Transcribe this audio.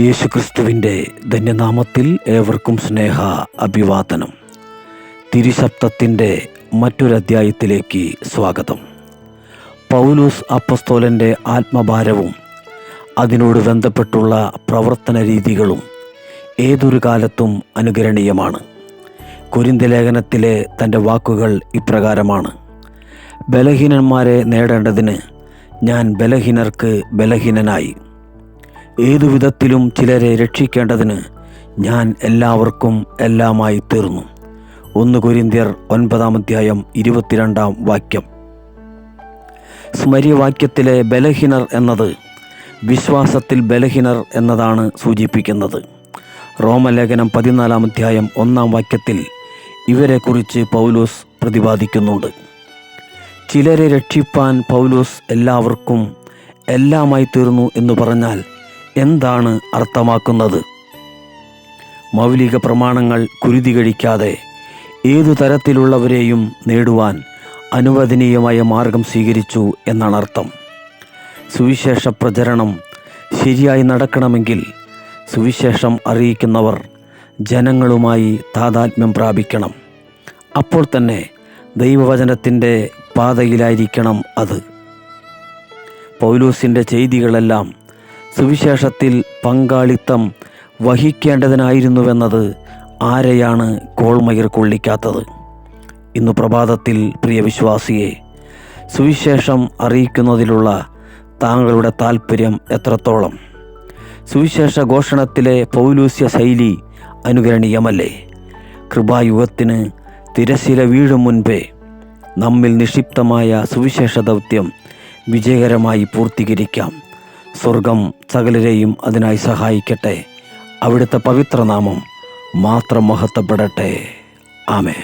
യേശുക്രിസ്തുവിന്റെ ധന്യനാമത്തിൽ ഏവർക്കും സ്നേഹ അഭിവാദനം. തിരുശബ്ദത്തിന്റെ മറ്റൊരധ്യായത്തിലേക്ക് സ്വാഗതം. പൗലൂസ് അപ്പസ്തോലന്റെ ആത്മഭാരവും അതിനോട് ബന്ധപ്പെട്ടുള്ള പ്രവർത്തന രീതികളും ഏതൊരു കാലത്തും അനുകരണീയമാണ്. കുരിന്തലേഖനത്തിലെ തന്റെ വാക്കുകൾ ഇപ്രകാരമാണ്. ബലഹീനന്മാരെ നേടേണ്ടതിന് ഞാൻ ബലഹീനർക്ക് ബലഹീനനായി. ഏതു വിധത്തിലും ചിലരെ രക്ഷിക്കേണ്ടതിന് ഞാൻ എല്ലാവർക്കും എല്ലാമായി തീർന്നു. ഒന്ന് കൊരിന്ത്യർ ഒൻപതാം അധ്യായം ഇരുപത്തിരണ്ടാം വാക്യം. സ്മര്യവാക്യത്തിലെ ബലഹീനർ എന്നത് വിശ്വാസത്തിൽ ബലഹീനർ എന്നതാണ് സൂചിപ്പിക്കുന്നത്. റോമലേഖനം പതിനാലാം അധ്യായം ഒന്നാം വാക്യത്തിൽ ഇവരെക്കുറിച്ച് പൗലൂസ് പ്രതിപാദിക്കുന്നുണ്ട്. ചിലരെ രക്ഷിപ്പാൻ പൗലൂസ് എല്ലാവർക്കും എല്ലാമായി തീർന്നു എന്ന് പറഞ്ഞാൽ എന്താണ് അർത്ഥമാക്കുന്നത്? മൗലിക പ്രമാണങ്ങൾ കുരുതി കഴിക്കാതെ ഏതു തരത്തിലുള്ളവരെയും നേടുവാൻ അനുവദനീയമായ മാർഗം സ്വീകരിച്ചു എന്നാണ് അർത്ഥം. സുവിശേഷ പ്രചരണം ശരിയായി നടക്കണമെങ്കിൽ സുവിശേഷം അറിയിക്കുന്നവർ ജനങ്ങളുമായി താതാത്മ്യം പ്രാപിക്കണം. അപ്പോൾ തന്നെ ദൈവവചനത്തിന്റെ പാതയിലായിരിക്കണം അത്. പൗലൂസിന്റെ ചെയ്തികളെല്ലാം സുവിശേഷത്തിൽ പങ്കാളിത്തം വഹിക്കേണ്ടതിനായിരുന്നുവെന്നത് ആരെയാണ് കോൾമയിർ കൊള്ളിക്കാത്തത്? ഇന്നു പ്രഭാതത്തിൽ പ്രിയ വിശ്വാസിയെ സുവിശേഷം അറിയിക്കുന്നതിലുള്ള താങ്കളുടെ താല്പര്യം എത്രത്തോളം? സുവിശേഷ ഘോഷണത്തിലെ പൗലൂസ്യ ശൈലി അനുകരണീയമല്ലേ? കൃപായുഗത്തിന് തിരശില വീഴും മുൻപേ നമ്മിൽ നിക്ഷിപ്തമായ സുവിശേഷ ദൗത്യം വിജയകരമായി പൂർത്തീകരിക്കാം. സ്വർഗം സകലരെയും അതിനായി സഹായിക്കട്ടെ. അവിടുത്തെ പവിത്രനാമം മാത്രം മഹത്വപ്പെടട്ടെ. ആമേ